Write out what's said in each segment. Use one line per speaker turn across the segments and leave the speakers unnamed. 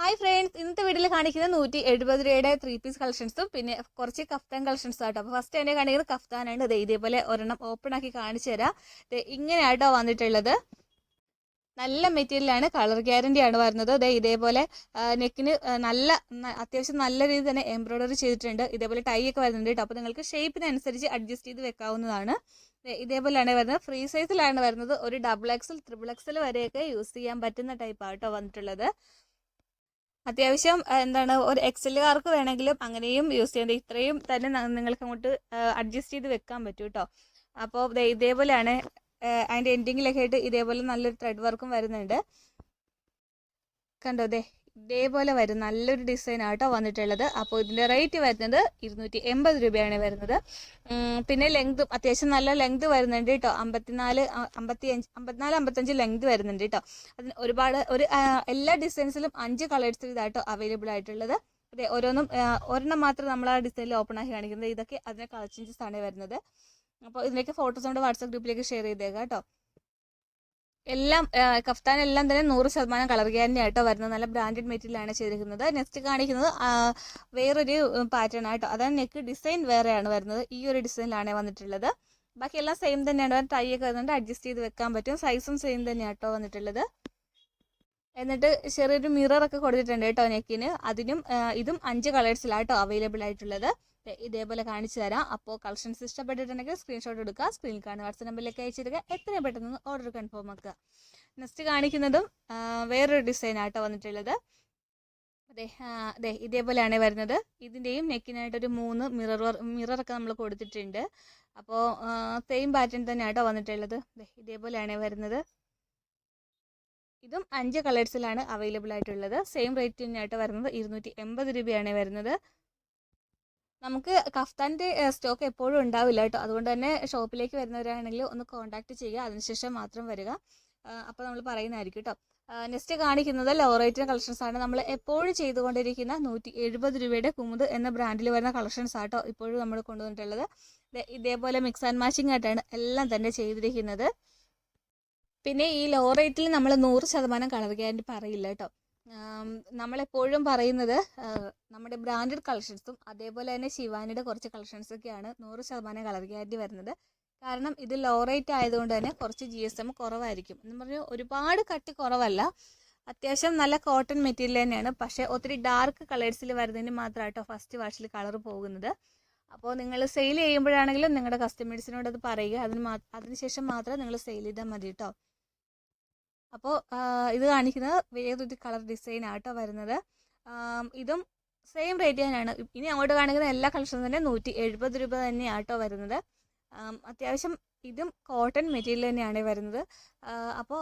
Hi friends ഇന്നത്തെ വീഡിയോയിൽ കാണിക്കുന്നത് നൂറ്റി എഴുപത് രൂപയുടെ ത്രീ പീസ് കളക്ഷൻസും പിന്നെ കുറച്ച് കഫ്താൻ കളക്ഷൻസും ആട്ടോ. അപ്പോൾ ഫസ്റ്റ് എന്നെ കാണിക്കുന്നത് കഫ്താനാണ്. ഇത് ഇതേപോലെ ഒരെണ്ണം ഓപ്പൺ ആക്കി കാണിച്ചു തരാം. ദേ ഇങ്ങനെയാട്ടോ വന്നിട്ടുള്ളത്. നല്ല മെറ്റീരിയലാണ് കളർ ഗ്യാരണ്ടി ആണ് വരുന്നത്. അതെ ഇതേപോലെ നെക്കിന് നല്ല അത്യാവശ്യം നല്ല രീതിയിൽ തന്നെ എംബ്രോയ്ഡറി ചെയ്തിട്ടുണ്ട്. ഇതേപോലെ ടൈ ഒക്കെ വരുന്നുണ്ട് കേട്ടോ അപ്പോൾ നിങ്ങൾക്ക് ഷേപ്പിനനുസരിച്ച് അഡ്ജസ്റ്റ് ചെയ്ത് വെക്കാവുന്നതാണ്. ഇതേപോലെയാണ് വരുന്നത്. ഫ്രീ സൈസിലാണ് വരുന്നത്. ഒരു ഡബിൾ എക്സൽ ത്രിബിൾ എക്സൽ വരെയൊക്കെ യൂസ് ചെയ്യാൻ പറ്റുന്ന ടൈപ്പാണ് കേട്ടോ വന്നിട്ടുള്ളത്. അത്യാവശ്യം എന്താണ് ഒരു എക്സലുകാർക്ക് വേണമെങ്കിലും അങ്ങനെയും യൂസ് ചെയ്യാം ഇത്രയും തന്നെ നിങ്ങൾക്ക് അങ്ങോട്ട് അഡ്ജസ്റ്റ് ചെയ്ത് വെക്കാൻ പറ്റും കേട്ടോ അപ്പോൾ ഇതേപോലെയാണ് അതിന്റെ എൻഡിങ്ങിലൊക്കെ ആയിട്ട് ഇതേപോലെ നല്ലൊരു ത്രെഡ് വർക്കും വരുന്നുണ്ട്. കണ്ടോ ദേ? ഇതേപോലെ വരും നല്ലൊരു ഡിസൈൻ ആട്ടോ വന്നിട്ടുള്ളത്. അപ്പോൾ ഇതിന്റെ റേറ്റ് വരുന്നത് ഇരുന്നൂറ്റി എൺപത് രൂപയാണ് വരുന്നത്. പിന്നെ ലെങ്ത് അത്യാവശ്യം നല്ല ലെങ്ത് വരുന്നുണ്ട് കേട്ടോ അമ്പത്തിനാല് അമ്പത്തി അഞ്ച് അമ്പത്തിനാല് അമ്പത്തഞ്ച് ലെങ്ത് വരുന്നുണ്ട് കേട്ടോ അതിന് ഒരുപാട് ഒരു എല്ലാ ഡിസൈൻസിലും അഞ്ച് കളേഴ്സ് ഇതാട്ടോ അവൈലബിൾ ആയിട്ടുള്ളത്. അതെ ഓരോന്നും ഒരെണ്ണം മാത്രം നമ്മൾ ആ ഡിസൈനിൽ ഓപ്പൺ ആക്കി കാണിക്കുന്നത്. ഇതൊക്കെ അതിന്റെ കളർ ചേഞ്ചസ് ആണ് വരുന്നത്. അപ്പോൾ ഇതിനൊക്കെ ഫോട്ടോസ് നമ്മുടെ വാട്സാപ്പ് ഗ്രൂപ്പിലേക്ക് ഷെയർ ചെയ്തേക്കാം കേട്ടോ എല്ലാം കഫ്താൻ എല്ലാം തന്നെ നൂറ് ശതമാനം കളർ ഗ്യാരണ്ടി വരുന്നത്. നല്ല ബ്രാൻഡഡ് മെറ്റീരിയലാണ് ചെയ്തിരിക്കുന്നത്. നെക്സ്റ്റ് കാണിക്കുന്നത് വേറൊരു പാറ്റേൺ ആയിട്ടോ. അതായത് നെക്ക് ഡിസൈൻ വേറെയാണ് വരുന്നത്. ഈ ഒരു ഡിസൈനിലാണ് വന്നിട്ടുള്ളത്. ബാക്കി എല്ലാം സെയിം തന്നെയാണ്. ടൈ ഒക്കെ വരുന്നുണ്ട്. അഡ്ജസ്റ്റ് ചെയ്ത് വെക്കാൻ പറ്റും. സൈസും സെയിം തന്നെയാണ് കേട്ടോ വന്നിട്ടുള്ളത്. എന്നിട്ട് ചെറിയൊരു മിറർ ഒക്കെ കൊടുത്തിട്ടുണ്ട് കേട്ടോ നെക്കിന് അതിനും ഇതും അഞ്ച് കളേഴ്സിലാട്ടോ അവൈലബിൾ ആയിട്ടുള്ളത്. ഇതേപോലെ കാണിച്ചു തരാം. അപ്പോൾ കളക്ഷൻസ് ഇഷ്ടപ്പെട്ടിട്ടുണ്ടെങ്കിൽ സ്ക്രീൻഷോട്ട് എടുക്കുക സ്ക്രീനിൽ കാണുന്ന വാട്സപ്പ് നമ്പറിലേക്ക് അയച്ചിടുക എത്രയും പെട്ടെന്ന് ഓർഡർ കൺഫേം ആക്കുക. നെക്സ്റ്റ് കാണിക്കുന്നതും വേറൊരു ഡിസൈൻ ആട്ടോ വന്നിട്ടുള്ളത്. അതെ അതെ ഇതേപോലെയാണ് വരുന്നത്. ഇതിന്റെയും നെക്കിനായിട്ടൊരു മൂന്ന് മിറർ മിററൊക്കെ നമ്മൾ കൊടുത്തിട്ടുണ്ട്. അപ്പോൾ സെയിം പാറ്റേൺ തന്നെ ആട്ടോ വന്നിട്ടുള്ളത്. അതെ ഇതേപോലെയാണ് വരുന്നത്. ഇതും അഞ്ച് കളേഴ്സിലാണ് അവൈലബിൾ ആയിട്ടുള്ളത്. സെയിം റേറ്റ് തന്നെയായിട്ട് വരുന്നത്. ഇരുന്നൂറ്റി എൺപത് രൂപയാണ് വരുന്നത്. നമുക്ക് കഫ്താന്റെ സ്റ്റോക്ക് എപ്പോഴും ഉണ്ടാവില്ല കേട്ടോ. അതുകൊണ്ട് തന്നെ ഷോപ്പിലേക്ക് വരുന്നവരാണെങ്കിൽ ഒന്ന് കോൺടാക്ട് ചെയ്യുക. അതിനുശേഷം മാത്രം വരിക. അപ്പോൾ നമ്മൾ പറയുന്നതായിരിക്കും കേട്ടോ. നെക്സ്റ്റ് കാണിക്കുന്നത് ലോ റേറ്റിന് കളക്ഷൻസ് ആണ്. നമ്മൾ എപ്പോഴും ചെയ്തുകൊണ്ടിരിക്കുന്ന നൂറ്റി എഴുപത് രൂപയുടെ കുമുദ് എന്ന ബ്രാൻഡിൽ വരുന്ന കളക്ഷൻസ് ആട്ടോ ഇപ്പോഴും നമ്മൾ കൊണ്ടുവന്നിട്ടുള്ളത്. ഇതേപോലെ മിക്സ് ആൻഡ് മാച്ചിങ് ആയിട്ടാണ് എല്ലാം തന്നെ ചെയ്തിരിക്കുന്നത്. പിന്നെ ഈ ലോ റേറ്റിൽ നമ്മൾ നൂറ് ശതമാനം കളർ ഗ്യാരണ്ടി പറയില്ല കേട്ടോ. നമ്മളെപ്പോഴും പറയുന്നത് നമ്മുടെ ബ്രാൻഡഡ് കളക്ഷൻസും അതേപോലെ തന്നെ ശിവാനിയുടെ കുറച്ച് കളക്ഷൻസൊക്കെയാണ് നൂറ് ശതമാനം കളർ ഗ്യാരണ്ടി വരുന്നത്. കാരണം ഇത് ലോ റേറ്റ് ആയതുകൊണ്ട് തന്നെ കുറച്ച് ജി എസ് എം കുറവായിരിക്കും. എന്ന് പറഞ്ഞാൽ ഒരുപാട് കട്ടി കുറവല്ല. അത്യാവശ്യം നല്ല കോട്ടൺ മെറ്റീരിയൽ തന്നെയാണ്. പക്ഷേ ഒത്തിരി ഡാർക്ക് കളേഴ്സിൽ വരുന്നതിന് മാത്രമായിട്ടോ ഫസ്റ്റ് വാഷിൽ കളർ പോകുന്നത്. അപ്പോൾ നിങ്ങൾ സെയിൽ ചെയ്യുമ്പോഴാണെങ്കിലും നിങ്ങളുടെ കസ്റ്റമേഴ്സിനോട് അത് പറയുക. അതിന് മാ അതിനുശേഷം മാത്രം നിങ്ങൾ സെയിൽ ചെയ്താൽ മതി കേട്ടോ അപ്പോൾ ഇത് കാണിക്കുന്നത് വേറൊരു കളർ ഡിസൈൻ ആട്ടോ വരുന്നത്. ഇതും സെയിം റേറ്റ് തന്നെയാണ്. ഇനി അങ്ങോട്ട് കാണിക്കുന്ന എല്ലാ കളക്ഷനും തന്നെ നൂറ്റി എഴുപത് രൂപ തന്നെയാട്ടോ വരുന്നത്. അത്യാവശ്യം ഇതും കോട്ടൺ മെറ്റീരിയൽ തന്നെയാണ് വരുന്നത്. അപ്പോൾ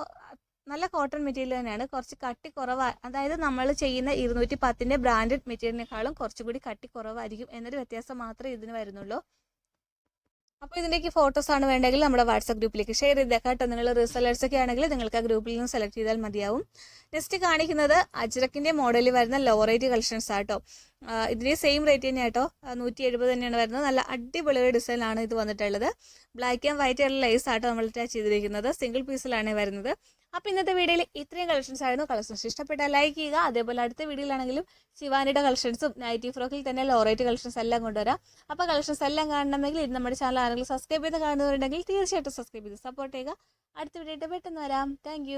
നല്ല കോട്ടൺ മെറ്റീരിയൽ തന്നെയാണ്. കുറച്ച് കട്ടി കുറവാ അതായത് നമ്മൾ ചെയ്യുന്ന ഇരുന്നൂറ്റി പത്തിന്റെ ബ്രാൻഡഡ് മെറ്റീരിയലിനേക്കാളും കുറച്ചുകൂടി കട്ടി കുറവായിരിക്കും എന്നൊരു വ്യത്യാസം മാത്രമേ ഇതിന് വരുന്നുള്ളൂ. അപ്പോൾ ഇതിന്റെയൊക്കെ ഫോട്ടോസ് ആണ് വേണ്ടെങ്കിൽ നമ്മുടെ വാട്സാപ്പ് ഗ്രൂപ്പിലേക്ക് ഷെയർ ചെയ്തേക്കാം കേട്ടോ. നിങ്ങൾ റിസൾട്ട്സ് ഒക്കെ ആണെങ്കിൽ നിങ്ങൾക്ക് ആ ഗ്രൂപ്പിൽ നിന്ന് സെലക്ട് ചെയ്താൽ മതിയാവും. നെക്സ്റ്റ് കാണിക്കുന്നത് അജ്രക്കിന്റെ മോഡലിൽ വരുന്ന ലോ റേറ്റ് കളക്ഷൻസ് ആട്ടോ ഇതിന്റെ സെയിം റേറ്റ് തന്നെ കേട്ടോ നൂറ്റി എഴുപത് തന്നെയാണ് വരുന്നത്. നല്ല അടിപൊളി ഡിസൈനാണ് ഇത് വന്നിട്ടുള്ളത്. ബ്ലാക്ക് ആൻഡ് വൈറ്റ് ആയിട്ടുള്ള ലേസ് ആട്ടോ നമ്മൾ അറ്റാച്ച് ചെയ്തിരിക്കുന്നത്. സിംഗിൾ പീസിലാണ് വരുന്നത്. അപ്പോൾ ഇന്നത്തെ വീഡിയോയിൽ ഇത്രയും കളക്ഷൻസ് ആയിരുന്നു. കളക്ഷൻസ് ഇഷ്ടപ്പെട്ടാൽ ലൈക്ക് ചെയ്യുക. അതേപോലെ അടുത്ത വീഡിയോയിലാണെങ്കിലും ശിവാനിയുടെ കളക്ഷൻസും നൈറ്റി ഫ്രോക്കിൽ തന്നെ ലോറൈറ്റ് കളക്ഷൻസ് എല്ലാം കൊണ്ടുവരാം. അപ്പോൾ കളക്ഷൻസ് എല്ലാം കാണണമെങ്കിൽ ഇത് നമ്മുടെ ചാനൽ ആരെങ്കിലും സബ്സ്ക്രൈബ് ചെയ്ത് കാണുന്നവരുണ്ടെങ്കിൽ തീർച്ചയായിട്ടും സബ്സ്ക്രൈബ് ചെയ്ത് സപ്പോർട്ട് ചെയ്യുക. അടുത്ത വീഡിയോ പെട്ടെന്ന് വരാം. താങ്ക്